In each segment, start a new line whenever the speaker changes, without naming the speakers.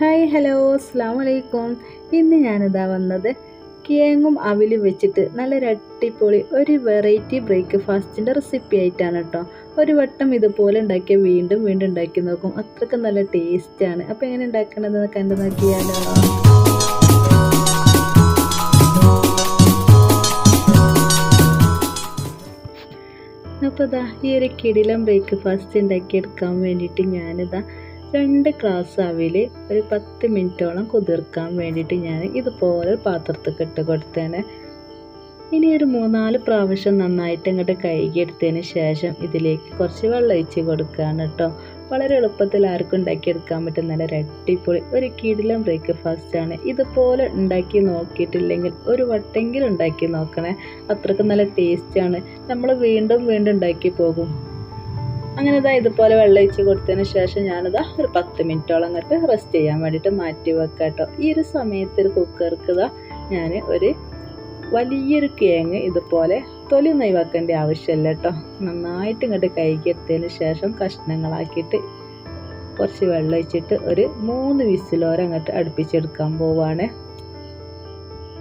Hi hello അസ്സാം വലൈക്കും ഇന്ന് ഞാനിതാ വന്നത് കിഴങ്ങും അവിലും വെച്ചിട്ട് നല്ലൊരു അടിപൊളി ഒരു വെറൈറ്റി ബ്രേക്ക്ഫാസ്റ്റിന്റെ റെസിപ്പി ആയിട്ടാണ് കേട്ടോ ഒരു വട്ടം ഇതുപോലെ ഉണ്ടാക്കിയ വീണ്ടും വീണ്ടും ഉണ്ടാക്കി നോക്കും. അത്രയ്ക്ക് നല്ല ടേസ്റ്റാണ് അപ്പോൾ എങ്ങനെ ഉണ്ടാക്കണമെന്ന് കണ്ടു നോക്കിയാലോ. അപ്പോൾ ഇതാ ഈ ഒരു കിടിലം ബ്രേക്ക്ഫാസ്റ്റ് ഉണ്ടാക്കിയെടുക്കാൻ വേണ്ടിയിട്ട് ഞാനിതാ രണ്ട് ഗ്ലാസ് അവിൽ ഒരു പത്ത് മിനിറ്റോളം കുതിർക്കാൻ വേണ്ടിയിട്ട് ഞാൻ ഇതുപോലെ പാത്രത്തിൽ ഇട്ട് കൊടുത്തേനെ ഇനി ഒരു മൂന്നാൽ പ്രാവശ്യം നന്നായിട്ട് ഇങ്ങോട്ട് കഴുകിയെടുത്തതിന് ശേഷം ഇതിലേക്ക് കുറച്ച് വെള്ളം ഒഴിച്ച് കൊടുക്കുകയാണ് കേട്ടോ വളരെ എളുപ്പത്തിൽ ആർക്കും ഉണ്ടാക്കിയെടുക്കാൻ പറ്റുന്ന നല്ല രട്ടിപ്പൊളി ഒരു കിടിലം ആണ്. ഇതുപോലെ ഉണ്ടാക്കി നോക്കിയിട്ടില്ലെങ്കിൽ ഒരു വട്ടെങ്കിലും ഉണ്ടാക്കി നോക്കണേ. അത്രയ്ക്ക് നല്ല ടേസ്റ്റാണ് നമ്മൾ വീണ്ടും വീണ്ടും ഉണ്ടാക്കി പോകും. അങ്ങനെ ഇതാ ഇതുപോലെ വെള്ളം ഒഴിച്ച് കൊടുത്തതിന് ശേഷം ഞാനിതാ ഒരു പത്ത് മിനിറ്റോളം അങ്ങോട്ട് റെസ്റ്റ് ചെയ്യാൻ വേണ്ടിയിട്ട് മാറ്റി വെക്കാം കേട്ടോ ഈ ഒരു സമയത്ത് ഒരു കുക്കർക്ക് ഇതാ ഞാൻ ഒരു വലിയൊരു കിഴങ്ങ് ഇതുപോലെ തൊലി ഒഴിവാക്കേണ്ട ആവശ്യമില്ല കേട്ടോ നന്നായിട്ട് ഇങ്ങോട്ട് കഴുകിയെടുത്തതിന് ശേഷം കഷ്ണങ്ങളാക്കിയിട്ട് കുറച്ച് വെള്ളം ഒഴിച്ചിട്ട് ഒരു മൂന്ന് വിസിലോരം അങ്ങോട്ട് അടുപ്പിച്ചെടുക്കാൻ പോവാണ്.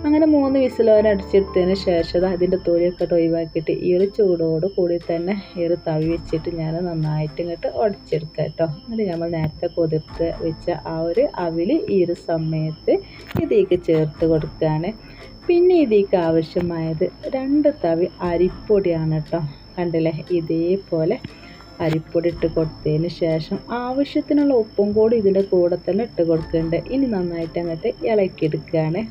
അങ്ങനെ മൂന്ന് വിസിലോരം അടിച്ചെടുത്തതിന് ശേഷം അതിന്റെ തൊലിയൊക്കെ ഒഴിവാക്കിയിട്ട് ഈ ഒരു ചൂടോട് കൂടി തന്നെ ഈ ഒരു തവി വെച്ചിട്ട് ഞാൻ നന്നായിട്ട് ഇങ്ങോട്ട് ഉടച്ചെടുക്കുക കേട്ടോ. എന്നിട്ട് നമ്മൾ നേരത്തെ കുതിർത്ത് വെച്ച ആ ഒരു അവിൽ ഒരു സമയത്ത് ഇതിലേക്ക് ചേർത്ത് കൊടുക്കുകയാണ്. പിന്നെ ഇതിലേക്ക് ആവശ്യമായത് രണ്ട് തവി അരിപ്പൊടിയാണ് കേട്ടോ. കണ്ടില്ലേ? ഇതേപോലെ അരിപ്പൊടി ഇട്ട് കൊടുത്തതിന് ശേഷം ആവശ്യത്തിനുള്ള ഉപ്പും കൂടി ഇതിന്റെ കൂടെ തന്നെ ഇട്ട് കൊടുക്കുന്നുണ്ട്. ഇനി നന്നായിട്ട് അങ്ങോട്ട് ഇളക്കിയെടുക്കുകയാണ്.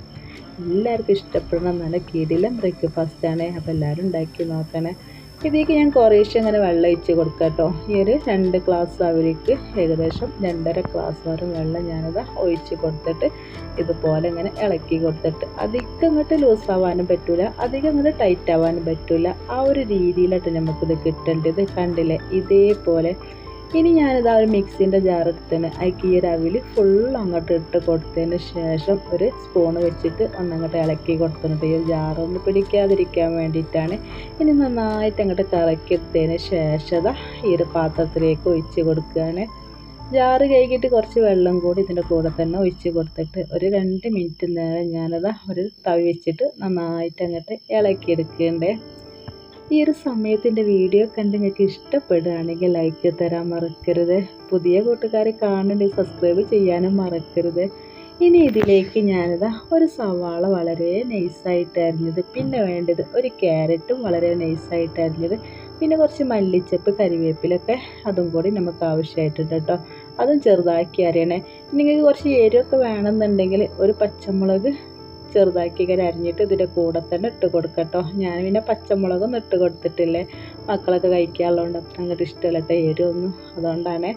എല്ലാവർക്കും ഇഷ്ടപ്പെടണം നല്ല കിടിലം ബ്രേക്ക്ഫാസ്റ്റാണ് അപ്പോൾ എല്ലാവരും ഉണ്ടാക്കി നോക്കണേ. ഇതിലേക്ക് ഞാൻ കുറേശ്ശെ അങ്ങനെ വെള്ളം ഒഴിച്ച് കൊടുക്കാം കേട്ടോ. ഈ ഒരു രണ്ട് ഗ്ലാസ് അവർക്ക് ഏകദേശം രണ്ടര ഗ്ലാസ് വരെ വെള്ളം ഞാനത് ഒഴിച്ച് കൊടുത്തിട്ട് ഇതുപോലെ ഇങ്ങനെ ഇളക്കി കൊടുത്തിട്ട് അധികം അങ്ങോട്ട് ലൂസ് ആവാനും പറ്റില്ല അധികം അങ്ങോട്ട് ടൈറ്റ് ആവാനും പറ്റില്ല ആ ഒരു രീതിയിലായിട്ട് നമുക്കിത് കിട്ടേണ്ടത്. കണ്ടില്ലേ? ഇതേപോലെ ഇനി ഞാനിത് ഒരു മിക്സിന്റെ ജാറെടുത്തതിന് അതിക്ക് ഈ ഒരു അങ്ങോട്ട് ഇട്ട് കൊടുത്തതിന് ശേഷം ഒരു സ്പൂൺ വെച്ചിട്ട് ഒന്നങ്ങോട്ട് ഇളക്കി കൊടുത്തിട്ട് ഈ ജാറൊന്ന് പിടിക്കാതിരിക്കാൻ വേണ്ടിയിട്ടാണ്. ഇനി നന്നായിട്ട് അങ്ങോട്ട് കറക്കിയെടുത്തതിന് ശേഷം ഈ ഒരു പാത്രത്തിലേക്ക് ഒഴിച്ച് കൊടുക്കുകയാണ്. ജാറ് കഴുകിയിട്ട് കുറച്ച് വെള്ളം കൂടി ഇതിന്റെ കൂടെ തന്നെ ഒഴിച്ച് കൊടുത്തിട്ട് ഒരു രണ്ട് മിനിറ്റ് നേരം ഞാനത് ഒരു തവി വെച്ചിട്ട് നന്നായിട്ട് അങ്ങോട്ട് ഇളക്കിയെടുക്കേണ്ടേ ഈ ഒരു സമയത്തിന്റെ വീഡിയോ കണ്ട് നിങ്ങൾക്ക് ഇഷ്ടപ്പെടുകയാണെങ്കിൽ ലൈക്ക് തരാൻ മറക്കരുത്. പുതിയ കൂട്ടുകാരെ കാണുന്നുണ്ട് സബ്സ്ക്രൈബ് ചെയ്യാനും മറക്കരുത്. ഇനി ഇതിലേക്ക് ഞാനിതാ ഒരു സവാള വളരെ നൈസായിട്ട് അരിഞ്ഞത് പിന്നെ വേണ്ടത് ഒരു ക്യാരറ്റും വളരെ നൈസായിട്ട് അരിഞ്ഞത് പിന്നെ കുറച്ച് മല്ലിച്ചപ്പ് കരിവേപ്പിലൊക്കെ അതും കൂടി നമുക്ക് ആവശ്യമായിട്ടുണ്ട് കേട്ടോ. അതും ചെറുതാക്കി അരിയണേ. നിങ്ങൾക്ക് കുറച്ച് എരിവൊക്കെ വേണമെന്നുണ്ടെങ്കിൽ ഒരു പച്ചമുളക് ചെറുതാക്കി ഇങ്ങനെ അരിഞ്ഞിട്ട് ഇതിന്റെ കൂടെ തന്നെ ഇട്ട് കൊടുക്കട്ടോ. ഞാൻ പിന്നെ പച്ചമുളകൊന്നും ഇട്ട് കൊടുത്തിട്ടില്ലേ? മക്കളൊക്കെ കഴിക്കാനുള്ളതുകൊണ്ട് അത്ര അങ്ങോട്ട് ഇഷ്ടമല്ല കേട്ടോ എരിവൊന്നും. അതുകൊണ്ടാണ്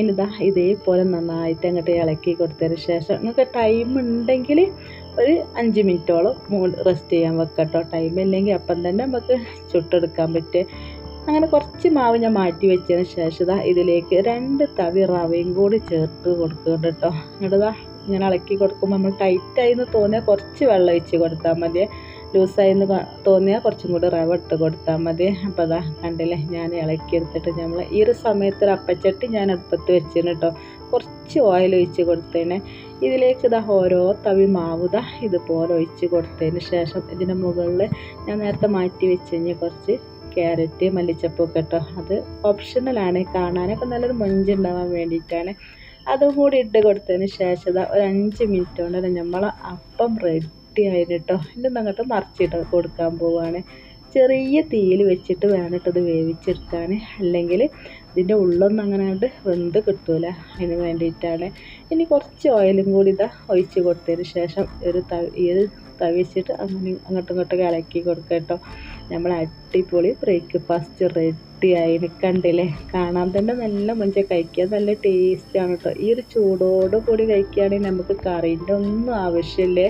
ഇനിതാ ഇതേപോലെ നന്നായിട്ട് അങ്ങോട്ട് ഇളക്കി കൊടുത്തതിന് ശേഷം നിങ്ങൾക്ക് ടൈം ഉണ്ടെങ്കിൽ ഒരു അഞ്ച് മിനിറ്റോളം റെസ്റ്റ് ചെയ്യാൻ വെക്കട്ടോ. ടൈം ഇല്ലെങ്കിൽ അപ്പം തന്നെ നമുക്ക് ചുട്ടെടുക്കാൻ പറ്റും. അങ്ങനെ കുറച്ച് മാവ് ഞാൻ മാറ്റി വെച്ചതിന് ശേഷം ഇതിലേക്ക് രണ്ട് തവി റവയും കൂടി ചേർത്ത് കൊടുക്കുന്നുണ്ട് കേട്ടോ എന്നിട്ട് ഇങ്ങനെ ഇളക്കി കൊടുക്കുമ്പോൾ നമ്മൾ ടൈറ്റായി എന്ന് തോന്നിയാൽ കുറച്ച് വെള്ളം ഒഴിച്ച് കൊടുത്താൽ മതി. ലൂസായി എന്ന് തോന്നിയാൽ കുറച്ചും കൂടി റവ ഇട്ട് കൊടുത്താൽ മതി. അപ്പോൾ അതാ കണ്ടില്ലേ ഞാൻ ഇളക്കി എടുത്തിട്ട് നമ്മൾ ഈ ഒരു സമയത്ത് ഒരു അപ്പച്ചട്ടി ഞാൻ അടുപ്പത്ത് വെച്ചിന് കേട്ടോ കുറച്ച് ഓയിൽ ഒഴിച്ച് കൊടുത്തേനെ. ഇതിലേക്ക് ഇതാ ഓരോ തവി മാവുത ഇതുപോലെ ഒഴിച്ച് കൊടുത്തതിന് ശേഷം ഇതിന്റെ മുകളിൽ ഞാൻ നേരത്തെ മാറ്റി വെച്ച് കഴിഞ്ഞാൽ കുറച്ച് ക്യാരറ്റ് മല്ലിച്ചപ്പൊക്കെ കേട്ടോ അത് ഓപ്ഷണലാണ് കാണാനൊക്കെ നല്ലൊരു മൊഞ്ചുണ്ടാവാൻ വേണ്ടിയിട്ടാണ് അതും കൂടി ഇട്ട് കൊടുത്തതിന് ശേഷം ഒരു അഞ്ച് മിനിറ്റ് കൊണ്ട് നമ്മൾ അപ്പം റെഡി ആയിട്ട് കേട്ടോ ഇതൊന്നും അങ്ങോട്ട് മറിച്ചിട്ട് കൊടുക്കാൻ പോവുകയാണ് ചെറിയ തീയിൽ വെച്ചിട്ട് വേണം ഇത് വേവിച്ചെടുക്കാൻ അല്ലെങ്കിൽ ഇതിന്റെ ഉള്ളൊന്നും അങ്ങനെ കണ്ട് വെന്ത് കിട്ടൂല. അതിന് വേണ്ടിയിട്ടാണ്. ഇനി കുറച്ച് ഓയിലും കൂടി ഇതാ ഒഴിച്ച് കൊടുത്തതിന് ശേഷം ഒരു തവി ഈ തവിച്ചിട്ട് തവി വെച്ചിട്ട് അങ്ങനെ അങ്ങോട്ടും ഇങ്ങോട്ടും ഇളക്കി കൊടുക്കുക കേട്ടോ. നമ്മൾ അടിപൊളി ബ്രേക്ക്ഫാസ്റ്റ് റെഡി ആയി കണ്ടില്ലേ കാണാൻ തന്നെ നല്ല മുഞ്ച കഴിക്കാൻ നല്ല ടേസ്റ്റാണ് കേട്ടോ ഈ ഒരു ചൂടോട് കൂടി കഴിക്കുകയാണെങ്കിൽ നമുക്ക് കറീന്റെ ഒന്നും ആവശ്യമില്ലേ?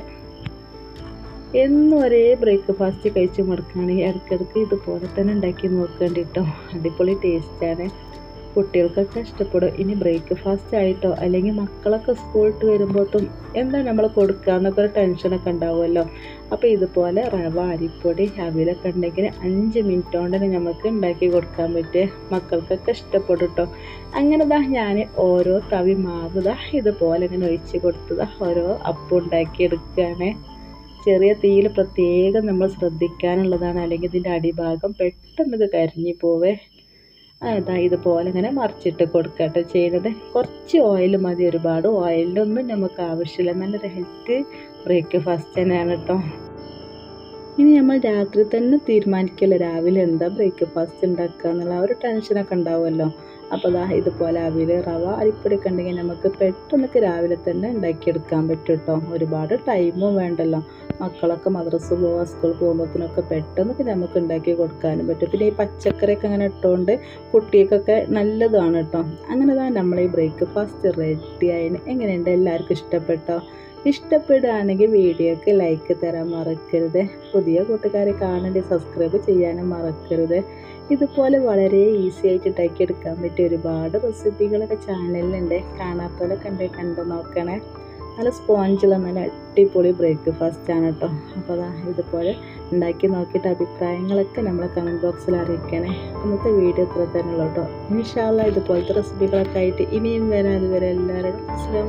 എന്നും ഒരേ ബ്രേക്ക്ഫാസ്റ്റ് കഴിച്ച് മുടക്കുകയാണെങ്കിൽ ഇടയ്ക്കിടയ്ക്ക് ഇതുപോലെ തന്നെ ഉണ്ടാക്കി നോക്കേണ്ടി കേട്ടോ അടിപൊളി ടേസ്റ്റാണ് കുട്ടികൾക്കൊക്കെ ഇഷ്ടപ്പെടും. ഇനി ബ്രേക്ക്ഫാസ്റ്റ് ആയിട്ടോ അല്ലെങ്കിൽ മക്കളൊക്കെ സ്കൂളിട്ട് വരുമ്പോഴത്തും എന്താ നമ്മൾ കൊടുക്കുക എന്നൊക്കെ ഒരു ടെൻഷനൊക്കെ ഉണ്ടാവുമല്ലോ. അപ്പോൾ ഇതുപോലെ റവ അരിപ്പൊടി അവിലൊക്കെ ഉണ്ടെങ്കിൽ അഞ്ച് മിനിറ്റ് കൊണ്ട് തന്നെ നമുക്ക് ഉണ്ടാക്കി കൊടുക്കാൻ പറ്റിയ മക്കൾക്കൊക്കെ ഇഷ്ടപ്പെടും കേട്ടോ അങ്ങനെ ദാ ഞാൻ ഓരോ തവി മാവ് ദാ ഇതുപോലെ ഇങ്ങനെ ഒഴിച്ച് കൊടുത്തതാ ഓരോ അപ്പം ഉണ്ടാക്കി എടുക്കുകയാണ്. ചെറിയ തീയിൽ പ്രത്യേകം നമ്മൾ ശ്രദ്ധിക്കാനുള്ളതാണ്. അല്ലെങ്കിൽ ഇതിന്റെ അടിഭാഗം പെട്ടെന്ന് ഇത് കരിഞ്ഞു പോവേ. അതാ ഇതുപോലെ ഇങ്ങനെ മറിച്ചിട്ട് കൊടുക്കട്ടെ ചെയ്യുന്നത് കുറച്ച് ഓയിൽ മതി ഒരുപാട് ഓയിലൊന്നും നമുക്ക് ആവശ്യമില്ല. നല്ലൊരു ഹെൽത്ത് ബ്രേക്ക്ഫാസ്റ്റ് തന്നെയാണ് കേട്ടോ ഇനി നമ്മൾ രാത്രി തന്നെ തീരുമാനിക്കല്ലോ? രാവിലെ എന്താ ബ്രേക്ക്ഫാസ്റ്റ് ഉണ്ടാക്കുക എന്നുള്ള ഒരു ടെൻഷനൊക്കെ ഉണ്ടാവുമല്ലോ അപ്പോൾ ദാ ഇതുപോലെ അവിൽ റവ അരിപ്പൊടിയൊക്കെ ഉണ്ടെങ്കിൽ നമുക്ക് പെട്ടെന്നൊക്കെ രാവിലെ തന്നെ ഉണ്ടാക്കിയെടുക്കാൻ പറ്റും കേട്ടോ ഒരുപാട് ടൈമും വേണ്ടല്ലോ. മക്കളൊക്കെ മദ്രസ് പോവാ സ്കൂൾ പോകുമ്പോഴത്തേനൊക്കെ പെട്ടെന്നൊക്കെ നമുക്ക് ഉണ്ടാക്കി കൊടുക്കാനും പറ്റും. പിന്നെ ഈ പച്ചക്കറിയൊക്കെ അങ്ങനെ ഇട്ടുകൊണ്ട് കുട്ടികൾക്കൊക്കെ നല്ലതാണ് കേട്ടോ അങ്ങനെ തന്നെ നമ്മൾ ഈ ബ്രേക്ക്ഫാസ്റ്റ് റെഡി ആയിന്. എങ്ങനെയുണ്ട്? എല്ലാവർക്കും ഇഷ്ടപ്പെട്ടോ? ഇഷ്ടപ്പെടുകയാണെങ്കിൽ വീഡിയോക്ക് ലൈക്ക് തരാൻ മറക്കരുത്. പുതിയ കൂട്ടുകാരെ കാണേണ്ടി സബ്സ്ക്രൈബ് ചെയ്യാനും മറക്കരുത്. ഇതുപോലെ വളരെ ഈസി ആയിട്ട് ഉണ്ടാക്കിയെടുക്കാൻ പറ്റിയ ഒരുപാട് റെസിപ്പികളൊക്കെ ചാനലിലുണ്ട് കാണാത്തവരൊക്കെ ഉണ്ട് കണ്ടു നോക്കണേ. നല്ല സ്പോഞ്ചുള്ള നല്ല അടിപൊളി ആണ് കേട്ടോ അപ്പോൾ അതാ ഇതുപോലെ ഉണ്ടാക്കി നോക്കിയിട്ട് അഭിപ്രായങ്ങളൊക്കെ നമ്മളെ കമന്റ് ബോക്സിൽ അറിയിക്കണേ. ഇന്നത്തെ വീഡിയോ ഇത്ര തന്നെയുള്ളൂ കേട്ടോ ഇൻഷാല്ല ഇതുപോലത്തെ റെസിപ്പികളൊക്കെ ആയിട്ട് ഇനിയും വരാം. അതുവരെ എല്ലാവരോടും അസ്സാം